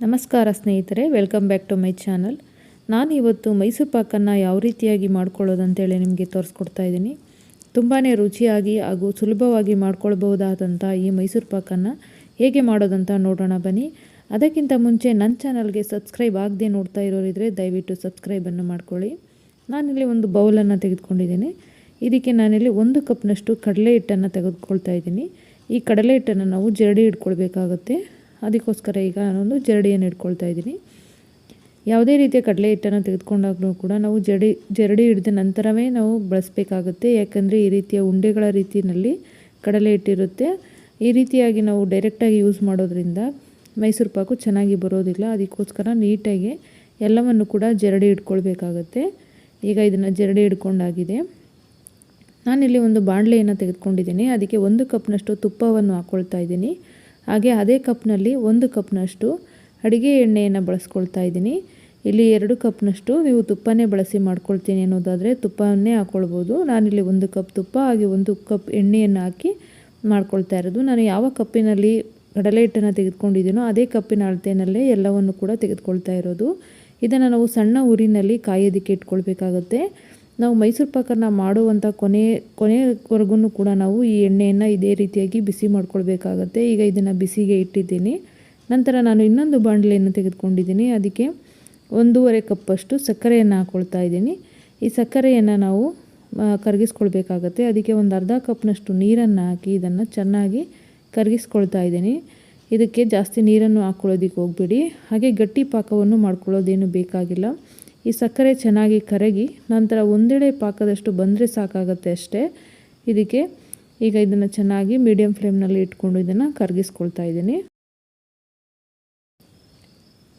ನಮಸ್ಕಾರ ಸ್ನೇಹಿತರೆ welcome back to my channel ನಾನು ಇವತ್ತು ಮೈಸೂರು ಪಾಕನ್ನು ಯಾವ ರೀತಿಯಾಗಿ ಮಾಡ್ಕೊಳ್ಳೋದು ಅಂತೇಳಿ ನಿಮಗೆ ತೋರಿಸ್ಕೊಡ್ತಾ ಇದ್ದೀನಿ. ತುಂಬಾ ರುಚಿಯಾಗಿ ಹಾಗೂ ಸುಲಭವಾಗಿ ಮಾಡ್ಕೊಳ್ಬಹುದಾದಂಥ ಈ ಮೈಸೂರು ಪಾಕನ್ನು ಹೇಗೆ ಮಾಡೋದಂತ ನೋಡೋಣ ಬನ್ನಿ. ಅದಕ್ಕಿಂತ ಮುಂಚೆ ನನ್ನ ಚಾನಲ್ಗೆ ಸಬ್ಸ್ಕ್ರೈಬ್ ಆಗದೆ ನೋಡ್ತಾ ಇರೋರಿದ್ರೆ ದಯವಿಟ್ಟು ಸಬ್ಸ್ಕ್ರೈಬನ್ನು ಮಾಡ್ಕೊಳ್ಳಿ. ನಾನಿಲ್ಲಿ ಒಂದು ಬೌಲನ್ನು ತೆಗೆದುಕೊಂಡಿದ್ದೀನಿ. ಇದಕ್ಕೆ ನಾನಿಲ್ಲಿ ಒಂದು ಕಪ್ನಷ್ಟು ಕಡಲೆ ಹಿಟ್ಟನ್ನು ತೆಗೆದುಕೊಳ್ತಾ ಇದ್ದೀನಿ. ಈ ಕಡಲೆ ಹಿಟ್ಟನ್ನು ನಾವು ಜರಡಿ ಇಟ್ಕೊಳ್ಬೇಕಾಗುತ್ತೆ ಅದಕ್ಕೋಸ್ಕರ ಈಗ ನಾನೊಂದು ಜರಡಿಯನ್ನು ಇಟ್ಕೊಳ್ತಾ ಇದ್ದೀನಿ. ಯಾವುದೇ ರೀತಿಯ ಕಡಲೆ ಹಿಟ್ಟನ್ನು ತೆಗೆದುಕೊಂಡಾಗಲೂ ಕೂಡ ನಾವು ಜಡಿ ಜರಡಿ ಹಿಡಿದ ನಂತರವೇ ನಾವು ಬಳಸಬೇಕಾಗುತ್ತೆ. ಯಾಕಂದರೆ ಈ ರೀತಿಯ ಉಂಡೆಗಳ ರೀತಿಯಲ್ಲಿ ಕಡಲೆ ಹಿಟ್ಟಿರುತ್ತೆ. ಈ ರೀತಿಯಾಗಿ ನಾವು ಡೈರೆಕ್ಟಾಗಿ ಯೂಸ್ ಮಾಡೋದ್ರಿಂದ ಮೈಸೂರು ಪಾಕು ಚೆನ್ನಾಗಿ ಬರೋದಿಲ್ಲ. ಅದಕ್ಕೋಸ್ಕರ ನೀಟಾಗಿ ಎಲ್ಲವನ್ನು ಕೂಡ ಜರಡಿ ಇಟ್ಕೊಳ್ಬೇಕಾಗತ್ತೆ ಈಗ ಇದನ್ನು ಜರಡಿ ಹಿಡ್ಕೊಂಡಾಗಿದೆ. ನಾನಿಲ್ಲಿ ಒಂದು ಬಾಣಲೆಯನ್ನು ತೆಗೆದುಕೊಂಡಿದ್ದೀನಿ. ಅದಕ್ಕೆ ಒಂದು ಕಪ್ನಷ್ಟು ತುಪ್ಪವನ್ನು ಹಾಕ್ಕೊಳ್ತಾ ಇದ್ದೀನಿ. ಹಾಗೆ ಅದೇ ಕಪ್ನಲ್ಲಿ ಒಂದು ಕಪ್ನಷ್ಟು ಅಡುಗೆ ಎಣ್ಣೆಯನ್ನು ಬಳಸ್ಕೊಳ್ತಾ ಇದ್ದೀನಿ. ಇಲ್ಲಿ ಎರಡು ಕಪ್ನಷ್ಟು ನೀವು ತುಪ್ಪನೇ ಬಳಸಿ ಮಾಡ್ಕೊಳ್ತೀನಿ ಅನ್ನೋದಾದರೆ ತುಪ್ಪವನ್ನೇ ಹಾಕ್ಕೊಳ್ಬೋದು ನಾನಿಲ್ಲಿ ಒಂದು ಕಪ್ ತುಪ್ಪ, ಹಾಗೆ ಒಂದು ಕಪ್ ಎಣ್ಣೆಯನ್ನು ಹಾಕಿ ಮಾಡ್ಕೊಳ್ತಾ ಇರೋದು. ನಾನು ಯಾವ ಕಪ್ಪಿನಲ್ಲಿ ಕಡಲೆ ಹಿಟ್ಟನ್ನು ತೆಗೆದುಕೊಂಡಿದ್ದೀನೋ ಅದೇ ಕಪ್ಪಿನ ಅಳತೆಯಲ್ಲೇ ಎಲ್ಲವನ್ನು ಕೂಡ ತೆಗೆದುಕೊಳ್ತಾ ಇರೋದು. ಇದನ್ನು ನಾವು ಸಣ್ಣ ಊರಿನಲ್ಲಿ ಕಾಯೋದಕ್ಕೆ ಇಟ್ಕೊಳ್ಬೇಕಾಗುತ್ತೆ. ನಾವು ಮೈಸೂರು ಪಾಕನ್ನ ಮಾಡುವಂಥ ಕೊನೆ ಕೊನೆವರೆಗೂ ಕೂಡ ನಾವು ಈ ಎಣ್ಣೆಯನ್ನು ಇದೇ ರೀತಿಯಾಗಿ ಬಿಸಿ ಮಾಡ್ಕೊಳ್ಬೇಕಾಗತ್ತೆ. ಈಗ ಇದನ್ನು ಬಿಸಿಗೆ ಇಟ್ಟಿದ್ದೀನಿ. ನಂತರ ನಾನು ಇನ್ನೊಂದು ಬಾಣಲೆಯನ್ನು ತೆಗೆದುಕೊಂಡಿದ್ದೀನಿ. ಅದಕ್ಕೆ ಒಂದೂವರೆ ಕಪ್ಪಷ್ಟು ಸಕ್ಕರೆಯನ್ನು ಹಾಕ್ಕೊಳ್ತಾ ಇದ್ದೀನಿ. ಈ ಸಕ್ಕರೆಯನ್ನು ನಾವು ಕರಗಿಸ್ಕೊಳ್ಬೇಕಾಗತ್ತೆ. ಅದಕ್ಕೆ ಒಂದು ಅರ್ಧ ಕಪ್ನಷ್ಟು ನೀರನ್ನು ಹಾಕಿ ಇದನ್ನು ಚೆನ್ನಾಗಿ ಕರಗಿಸ್ಕೊಳ್ತಾ ಇದ್ದೀನಿ. ಇದಕ್ಕೆ ಜಾಸ್ತಿ ನೀರನ್ನು ಹಾಕ್ಕೊಳ್ಳೋದಕ್ಕೆ ಹೋಗ್ಬೇಡಿ. ಹಾಗೆ ಗಟ್ಟಿ ಪಾಕವನ್ನು ಮಾಡ್ಕೊಳ್ಳೋದೇನು ಬೇಕಾಗಿಲ್ಲ. ಈ ಸಕ್ಕರೆ ಚೆನ್ನಾಗಿ ಕರಗಿ ನಂತರ ಒಂದೆಡೆ ಪಾಕದಷ್ಟು ಬಂದರೆ ಸಾಕಾಗತ್ತೆ ಅಷ್ಟೇ. ಇದಕ್ಕೆ ಈಗ ಇದನ್ನು ಚೆನ್ನಾಗಿ ಮೀಡಿಯಮ್ ಫ್ಲೇಮ್ನಲ್ಲಿ ಇಟ್ಕೊಂಡು ಇದನ್ನು ಕರಗಿಸ್ಕೊಳ್ತಾ ಇದ್ದೀನಿ.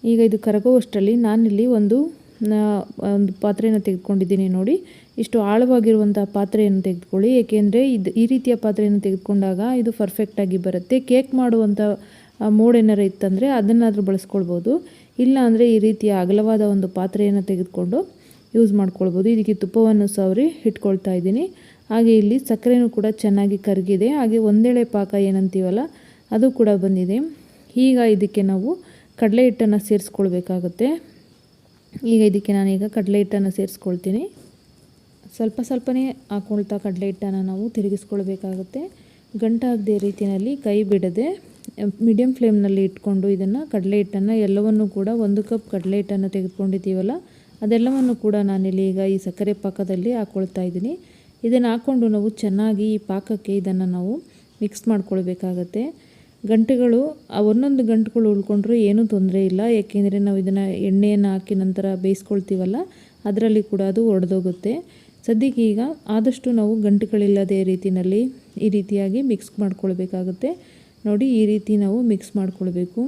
ಈಗ ಇದು ಕರಗುವಷ್ಟರಲ್ಲಿ ನಾನಿಲ್ಲಿ ಒಂದು ಒಂದು ಪಾತ್ರೆಯನ್ನು ತೆಗೆದುಕೊಂಡಿದ್ದೀನಿ ನೋಡಿ. ಇಷ್ಟು ಆಳವಾಗಿರುವಂಥ ಪಾತ್ರೆಯನ್ನು ತೆಗೆದುಕೊಳ್ಳಿ. ಏಕೆಂದರೆ ಇದು ಈ ರೀತಿಯ ಪಾತ್ರೆಯನ್ನು ತೆಗೆದುಕೊಂಡಾಗ ಇದು ಪರ್ಫೆಕ್ಟಾಗಿ ಬರುತ್ತೆ. ಕೇಕ್ ಮಾಡುವಂಥ ಮೋಡ್ ಏನಾರು ಇತ್ತಂದರೆ ಅದನ್ನಾದರೂ ಬಳಸ್ಕೊಳ್ಬೋದು. ಇಲ್ಲ ಅಂದರೆ ಈ ರೀತಿಯ ಅಗಲವಾದ ಒಂದು ಪಾತ್ರೆಯನ್ನು ತೆಗೆದುಕೊಂಡು ಯೂಸ್ ಮಾಡ್ಕೊಳ್ಬೋದು. ಇದಕ್ಕೆ ತುಪ್ಪವನ್ನು ಸವರಿ ಇಟ್ಕೊಳ್ತಾ ಇದ್ದೀನಿ. ಹಾಗೆ ಇಲ್ಲಿ ಸಕ್ಕರೆನೂ ಕೂಡ ಚೆನ್ನಾಗಿ ಕರಗಿದೆ. ಹಾಗೆ ಒಂದೇಳೆ ಪಾಕ ಏನಂತೀವಲ್ಲ, ಅದು ಕೂಡ ಬಂದಿದೆ. ಈಗ ಇದಕ್ಕೆ ನಾವು ಕಡಲೆ ಹಿಟ್ಟನ್ನು ಸೇರಿಸ್ಕೊಳ್ಬೇಕಾಗುತ್ತೆ. ಈಗ ಇದಕ್ಕೆ ನಾನೀಗ ಕಡಲೆ ಹಿಟ್ಟನ್ನು ಸೇರಿಸ್ಕೊಳ್ತೀನಿ. ಸ್ವಲ್ಪ ಸ್ವಲ್ಪನೇ ಹಾಕ್ಕೊಳ್ತಾ ಕಡಲೆ ಹಿಟ್ಟನ್ನು ನಾವು ತಿರುಗಿಸ್ಕೊಳ್ಬೇಕಾಗುತ್ತೆ. ಗಂಟಾಗದೆ ರೀತಿಯಲ್ಲಿ ಕೈ ಬಿಡದೆ. ಮೀಡಿಯಮ್ ಫ್ಲೇಮ್ನಲ್ಲಿ ಇಟ್ಕೊಂಡು ಇದನ್ನು ಕಡಲೆ ಹಿಟ್ಟನ್ನು ಎಲ್ಲವನ್ನು ಕೂಡ ಒಂದು ಕಪ್ ಕಡಲೆ ಹಿಟ್ಟನ್ನು ತೆಗೆದುಕೊಂಡಿದ್ದೀವಲ್ಲ, ಅದೆಲ್ಲವನ್ನು ಕೂಡ ನಾನಿಲ್ಲಿ ಈಗ ಈ ಸಕ್ಕರೆ ಪಾಕದಲ್ಲಿ ಹಾಕ್ಕೊಳ್ತಾ ಇದ್ದೀನಿ. ಇದನ್ನು ಹಾಕ್ಕೊಂಡು ನಾವು ಚೆನ್ನಾಗಿ ಈ ಪಾಕಕ್ಕೆ ಇದನ್ನು ನಾವು ಮಿಕ್ಸ್ ಮಾಡ್ಕೊಳ್ಬೇಕಾಗತ್ತೆ. ಗಂಟೆಗಳು ಒಂದೊಂದು ಗಂಟುಗಳು ಉಳ್ಕೊಂಡ್ರೂ ಏನೂ ತೊಂದರೆ ಇಲ್ಲ. ಏಕೆಂದರೆ ನಾವು ಇದನ್ನು ಎಣ್ಣೆಯನ್ನು ಹಾಕಿ ನಂತರ ಬೇಯಿಸ್ಕೊಳ್ತೀವಲ್ಲ, ಅದರಲ್ಲಿ ಕೂಡ ಅದು ಒಡೆದೋಗುತ್ತೆ. ಸದ್ಯಕ್ಕೆ ಈಗ ಆದಷ್ಟು ನಾವು ಗಂಟುಗಳಿಲ್ಲದೆ ರೀತಿಯಲ್ಲಿ ಈ ರೀತಿಯಾಗಿ ಮಿಕ್ಸ್ ಮಾಡ್ಕೊಳ್ಬೇಕಾಗುತ್ತೆ. ನೋಡಿ ಈ ರೀತಿ ನಾವು ಮಿಕ್ಸ್ ಮಾಡ್ಕೊಳ್ಬೇಕು.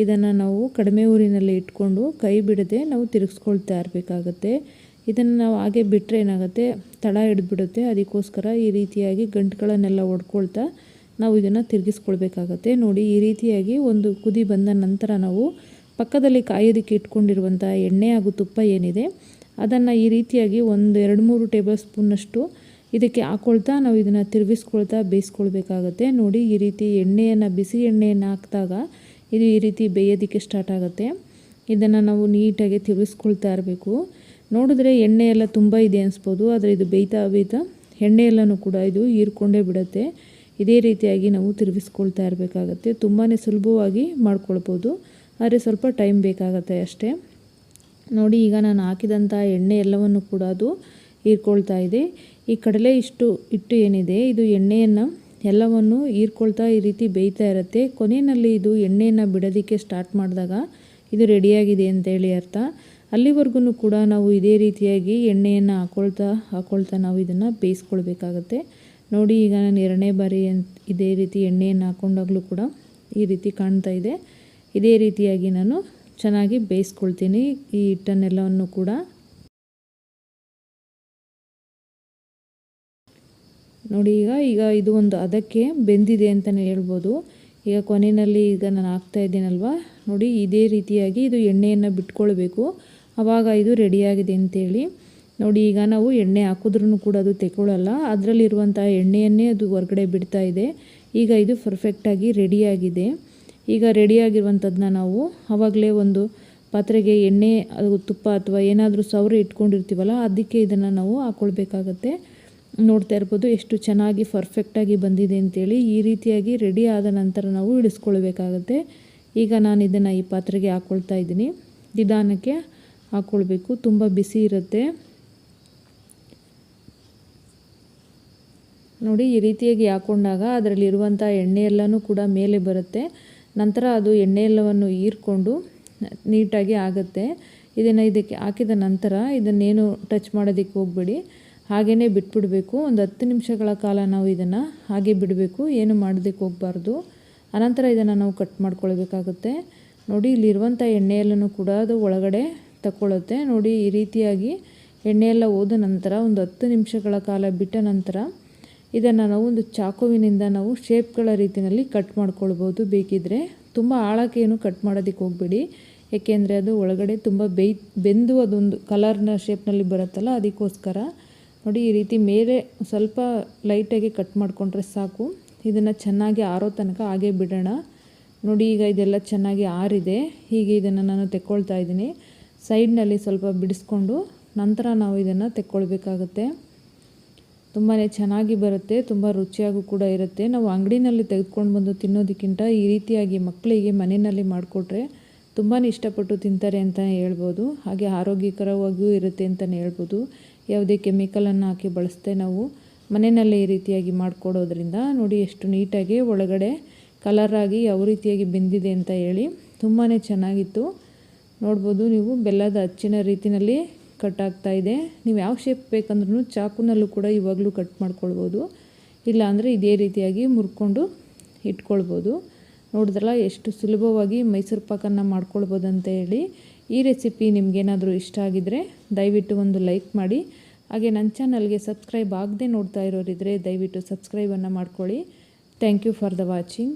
ಇದನ್ನು ನಾವು ಕಡಿಮೆ ಊರಿನಲ್ಲಿ ಇಟ್ಕೊಂಡು ಕೈ ಬಿಡದೆ ನಾವು ತಿರುಗಿಸ್ಕೊಳ್ತಾ ಇರಬೇಕಾಗತ್ತೆ. ಇದನ್ನು ನಾವು ಹಾಗೆ ಬಿಟ್ಟರೆ ಏನಾಗುತ್ತೆ? ತಳ ಹಿಡಿದ್ಬಿಡುತ್ತೆ. ಅದಕ್ಕೋಸ್ಕರ ಈ ರೀತಿಯಾಗಿ ಗಂಟುಗಳನ್ನೆಲ್ಲ ಒಡ್ಕೊಳ್ತಾ ನಾವು ಇದನ್ನು ತಿರುಗಿಸ್ಕೊಳ್ಬೇಕಾಗತ್ತೆ. ನೋಡಿ ಈ ರೀತಿಯಾಗಿ ಒಂದು ಕುದಿ ಬಂದ ನಂತರ ನಾವು ಪಕ್ಕದಲ್ಲಿ ಕಾಯೋದಕ್ಕೆ ಇಟ್ಕೊಂಡಿರುವಂಥ ಎಣ್ಣೆ ಹಾಗೂ ತುಪ್ಪ ಏನಿದೆ, ಅದನ್ನು ಈ ರೀತಿಯಾಗಿ ಒಂದು ಎರಡು ಮೂರು ಟೇಬಲ್ ಸ್ಪೂನ್ನಷ್ಟು ಇದಕ್ಕೆ ಹಾಕ್ಕೊಳ್ತಾ ನಾವು ಇದನ್ನು ತಿರುಗಿಸ್ಕೊಳ್ತಾ ಬೇಯಿಸ್ಕೊಳ್ಬೇಕಾಗತ್ತೆ. ನೋಡಿ ಈ ರೀತಿ ಎಣ್ಣೆಯನ್ನು ಬಿಸಿ ಎಣ್ಣೆಯನ್ನು ಹಾಕಿದಾಗ ಇದು ಈ ರೀತಿ ಬೇಯೋದಕ್ಕೆ ಸ್ಟಾರ್ಟ್ ಆಗುತ್ತೆ. ಇದನ್ನು ನಾವು ನೀಟಾಗಿ ತಿರುಗಿಸ್ಕೊಳ್ತಾ ಇರಬೇಕು. ನೋಡಿದ್ರೆ ಎಣ್ಣೆ ಎಲ್ಲ ತುಂಬ ಇದೆ ಅನಿಸ್ಬೋದು, ಆದರೆ ಇದು ಬೇಯ್ತಾ ಬೇಯ್ತಾ ಎಣ್ಣೆ ಕೂಡ ಇದು ಹೀರ್ಕೊಂಡೇ ಬಿಡುತ್ತೆ. ಇದೇ ರೀತಿಯಾಗಿ ನಾವು ತಿರುಗಿಸ್ಕೊಳ್ತಾ ಇರಬೇಕಾಗತ್ತೆ. ತುಂಬಾ ಸುಲಭವಾಗಿ ಮಾಡ್ಕೊಳ್ಬೋದು. ಆದರೆ ಸ್ವಲ್ಪ ಟೈಮ್ ಬೇಕಾಗತ್ತೆ ಅಷ್ಟೇ. ನೋಡಿ ಈಗ ನಾನು ಹಾಕಿದಂಥ ಎಣ್ಣೆ ಎಲ್ಲವನ್ನು ಕೂಡ ಅದು ಹೀರ್ಕೊಳ್ತಾ ಇದೆ. ಈ ಕಡಲೆ ಇಷ್ಟು ಹಿಟ್ಟು ಏನಿದೆ, ಇದು ಎಣ್ಣೆಯನ್ನು ಎಲ್ಲವನ್ನು ಹೀರ್ಕೊಳ್ತಾ ಈ ರೀತಿ ಬೇಯ್ತಾ ಇರುತ್ತೆ. ಕೊನೆಯಲ್ಲಿ ಇದು ಎಣ್ಣೆಯನ್ನು ಬಿಡೋದಕ್ಕೆ ಸ್ಟಾರ್ಟ್ ಮಾಡಿದಾಗ ಇದು ರೆಡಿಯಾಗಿದೆ ಅಂತೇಳಿ ಅರ್ಥ. ಅಲ್ಲಿವರೆಗೂ ಕೂಡ ನಾವು ಇದೇ ರೀತಿಯಾಗಿ ಎಣ್ಣೆಯನ್ನು ಹಾಕೊಳ್ತಾ ಹಾಕೊಳ್ತಾ ನಾವು ಇದನ್ನು ಬೇಯಿಸ್ಕೊಳ್ಬೇಕಾಗತ್ತೆ. ನೋಡಿ, ಈಗ ನಾನು ಎರಡನೇ ಬಾರಿ ಇದೇ ರೀತಿ ಎಣ್ಣೆಯನ್ನು ಹಾಕ್ಕೊಂಡಾಗಲೂ ಕೂಡ ಈ ರೀತಿ ಕಾಣ್ತಾ ಇದೆ. ಇದೇ ರೀತಿಯಾಗಿ ನಾನು ಚೆನ್ನಾಗಿ ಬೇಯಿಸ್ಕೊಳ್ತೀನಿ ಈ ಹಿಟ್ಟನ್ನೆಲ್ಲವನ್ನು ಕೂಡ. ನೋಡಿ, ಈಗ ಈಗ ಇದು ಒಂದು ಅದಕ್ಕೆ ಬೆಂದಿದೆ ಅಂತಲೇ ಹೇಳ್ಬೋದು. ಈಗ ಕೊನೆಯಲ್ಲಿ ಈಗ ನಾನು ಹಾಕ್ತಾ ಇದ್ದೀನಲ್ವ? ನೋಡಿ, ಇದೇ ರೀತಿಯಾಗಿ ಇದು ಎಣ್ಣೆಯನ್ನು ಬಿಟ್ಕೊಳ್ಬೇಕು. ಆವಾಗ ಇದು ರೆಡಿಯಾಗಿದೆ ಅಂತೇಳಿ. ನೋಡಿ, ಈಗ ನಾವು ಎಣ್ಣೆ ಹಾಕಿದ್ರೂ ಕೂಡ ಅದು ತೆಗೊಳ್ಳಲ್ಲ ಅದರಲ್ಲಿರುವಂಥ ಎಣ್ಣೆಯನ್ನೇ ಅದು ಹೊರಗಡೆ ಬಿಡ್ತಾ ಇದೆ. ಈಗ ಇದು ಪರ್ಫೆಕ್ಟಾಗಿ ರೆಡಿಯಾಗಿದೆ. ಈಗ ರೆಡಿಯಾಗಿರುವಂಥದ್ದನ್ನ ನಾವು ಆವಾಗಲೇ ಒಂದು ಪಾತ್ರೆಗೆ ಎಣ್ಣೆ, ಅದು ತುಪ್ಪ ಅಥವಾ ಏನಾದರೂ ಸೌರ ಇಟ್ಕೊಂಡಿರ್ತೀವಲ್ಲ, ಅದಕ್ಕೆ ಇದನ್ನು ನಾವು ಹಾಕ್ಕೊಳ್ಬೇಕಾಗತ್ತೆ ನೋಡ್ತಾ ಇರ್ಬೋದು ಎಷ್ಟು ಚೆನ್ನಾಗಿ ಪರ್ಫೆಕ್ಟಾಗಿ ಬಂದಿದೆ ಅಂತೇಳಿ ಈ ರೀತಿಯಾಗಿ ರೆಡಿ ಆದ ನಂತರ ನಾವು ಇಳಿಸ್ಕೊಳ್ಬೇಕಾಗತ್ತೆ ಈಗ ನಾನು ಇದನ್ನು ಈ ಪಾತ್ರೆಗೆ ಹಾಕ್ಕೊಳ್ತಾ ಇದ್ದೀನಿ. ನಿಧಾನಕ್ಕೆ ಹಾಕ್ಕೊಳ್ಬೇಕು ತುಂಬ ಬಿಸಿ ಇರುತ್ತೆ. ನೋಡಿ ಈ ರೀತಿಯಾಗಿ ಹಾಕ್ಕೊಂಡಾಗ ಅದರಲ್ಲಿರುವಂಥ ಎಣ್ಣೆ ಎಲ್ಲನೂ ಕೂಡ ಮೇಲೆ ಬರುತ್ತೆ. ನಂತರ ಅದು ಎಣ್ಣೆ ಎಲ್ಲವನ್ನು ಹೀರ್ಕೊಂಡು ನೀಟಾಗಿ ಆಗುತ್ತೆ. ಇದನ್ನು ಇದಕ್ಕೆ ಹಾಕಿದ ನಂತರ ಇದನ್ನೇನು ಟಚ್ ಮಾಡೋದಕ್ಕೆ ಹೋಗಬೇಡಿ. ಹಾಗೆಯೇ ಬಿಟ್ಬಿಡಬೇಕು. ಒಂದು ಹತ್ತು ನಿಮಿಷಗಳ ಕಾಲ ನಾವು ಇದನ್ನು ಹಾಗೆ ಬಿಡಬೇಕು. ಏನು ಮಾಡೋದಕ್ಕೆ ಹೋಗಬಾರ್ದು. ಅನಂತರ ಇದನ್ನು ನಾವು ಕಟ್ ಮಾಡ್ಕೊಳ್ಬೇಕಾಗುತ್ತೆ. ನೋಡಿ ಇಲ್ಲಿರುವಂಥ ಎಣ್ಣೆಯಲ್ಲೂ ಕೂಡ ಅದು ಒಳಗಡೆ ತಗೊಳ್ಳುತ್ತೆ ನೋಡಿ, ಈ ರೀತಿಯಾಗಿ ಎಣ್ಣೆಯೆಲ್ಲ ಹೋದ ನಂತರ ಒಂದು ಹತ್ತು ನಿಮಿಷಗಳ ಕಾಲ ಬಿಟ್ಟ ನಂತರ ಇದನ್ನು ನಾವು ಒಂದು ಚಾಕುವಿನಿಂದ ನಾವು ಶೇಪ್ಗಳ ರೀತಿಯಲ್ಲಿ ಕಟ್ ಮಾಡ್ಕೊಳ್ಬೋದು. ಬೇಕಿದ್ದರೆ ತುಂಬ ಆಳಕ್ಕೆ ಏನು ಕಟ್ ಮಾಡೋದಕ್ಕೆ ಹೋಗಬೇಡಿ. ಏಕೆಂದರೆ ಅದು ಒಳಗಡೆ ತುಂಬ ಬೇಯ್, ಬೆಂದು ಅದೊಂದು ಕಲರ್ನ ಶೇಪ್ನಲ್ಲಿ ಬರುತ್ತಲ್ಲ, ಅದಕ್ಕೋಸ್ಕರ ನೋಡಿ, ಈ ರೀತಿ ಮೇಲೆ ಸ್ವಲ್ಪ ಲೈಟಾಗಿ ಕಟ್ ಮಾಡಿಕೊಂಡ್ರೆ ಸಾಕು. ಇದನ್ನು ಚೆನ್ನಾಗಿ ಆರೋ ತನಕ ಹಾಗೆ ಬಿಡೋಣ. ನೋಡಿ, ಈಗ ಇದೆಲ್ಲ ಚೆನ್ನಾಗಿ ಆರಿದೆ. ಹೀಗೆ ಇದನ್ನು ನಾನು ತೆಕ್ಕೊಳ್ತಾ ಇದ್ದೀನಿ. ಸೈಡ್ನಲ್ಲಿ ಸ್ವಲ್ಪ ಬಿಡಿಸ್ಕೊಂಡು ನಂತರ ನಾವು ಇದನ್ನು ತೆಕ್ಕೊಳ್ಬೇಕಾಗತ್ತೆ. ತುಂಬಾ ಚೆನ್ನಾಗಿ ಬರುತ್ತೆ, ತುಂಬ ರುಚಿಯಾಗೂ ಕೂಡ ಇರುತ್ತೆ. ನಾವು ಅಂಗಡಿನಲ್ಲಿ ತೆಗೆದುಕೊಂಡು ಬಂದು ತಿನ್ನೋದಕ್ಕಿಂತ ಈ ರೀತಿಯಾಗಿ ಮಕ್ಕಳಿಗೆ ಮನೆಯಲ್ಲಿ ಮಾಡಿಕೊಟ್ರೆ ತುಂಬಾ ಇಷ್ಟಪಟ್ಟು ತಿಂತಾರೆ ಅಂತಲೇ ಹೇಳ್ಬೋದು. ಹಾಗೆ ಆರೋಗ್ಯಕರವಾಗಿಯೂ ಇರುತ್ತೆ ಅಂತಲೇ ಹೇಳ್ಬೋದು. ಯಾವುದೇ ಕೆಮಿಕಲನ್ನು ಹಾಕಿ ಬಳಸದೆ ನಾವು ಮನೆಯಲ್ಲೇ ಈ ರೀತಿಯಾಗಿ ಮಾಡಿಕೊಡೋದ್ರಿಂದ ನೋಡಿ ಎಷ್ಟು ನೀಟಾಗಿ ಒಳಗಡೆ ಕಲರಾಗಿ ಯಾವ ರೀತಿಯಾಗಿ ಬೆಂದಿದೆ ಅಂತ ಹೇಳಿ ತುಂಬಾ ಚೆನ್ನಾಗಿತ್ತು. ನೋಡ್ಬೋದು ನೀವು ಬೆಲ್ಲದ ಅಚ್ಚಿನ ರೀತಿಯಲ್ಲಿ ಕಟ್ ಆಗ್ತಾ ಇದೆ. ನೀವು ಯಾವ ಶೇಪ್ ಬೇಕಂದ್ರೂ ಚಾಕುನಲ್ಲೂ ಕೂಡ ಇವಾಗಲೂ ಕಟ್ ಮಾಡ್ಕೊಳ್ಬೋದು. ಇಲ್ಲಾಂದರೆ ಇದೇ ರೀತಿಯಾಗಿ ಮುರ್ಕೊಂಡು ಇಟ್ಕೊಳ್ಬೋದು. ನೋಡಿದ್ರಲ್ಲ, ಎಷ್ಟು ಸುಲಭವಾಗಿ ಮೈಸೂರು ಪಾಕನ್ನು ಮಾಡ್ಕೊಳ್ಬೋದು ಅಂತ ಹೇಳಿ ಈ ರೆಸಿಪಿ ನಿಮಗೇನಾದರೂ ಇಷ್ಟ ಆಗಿದ್ದರೆ ದಯವಿಟ್ಟು ಒಂದು ಲೈಕ್ ಮಾಡಿ. ಹಾಗೆ ನನ್ನ ಚಾನಲ್ಗೆ ಸಬ್ಸ್ಕ್ರೈಬ್ ಆಗದೆ ನೋಡ್ತಾ ಇರೋರಿದ್ದರೆ ದಯವಿಟ್ಟು ಸಬ್ಸ್ಕ್ರೈಬನ್ನು ಮಾಡ್ಕೊಳ್ಳಿ. Thank you for the watching.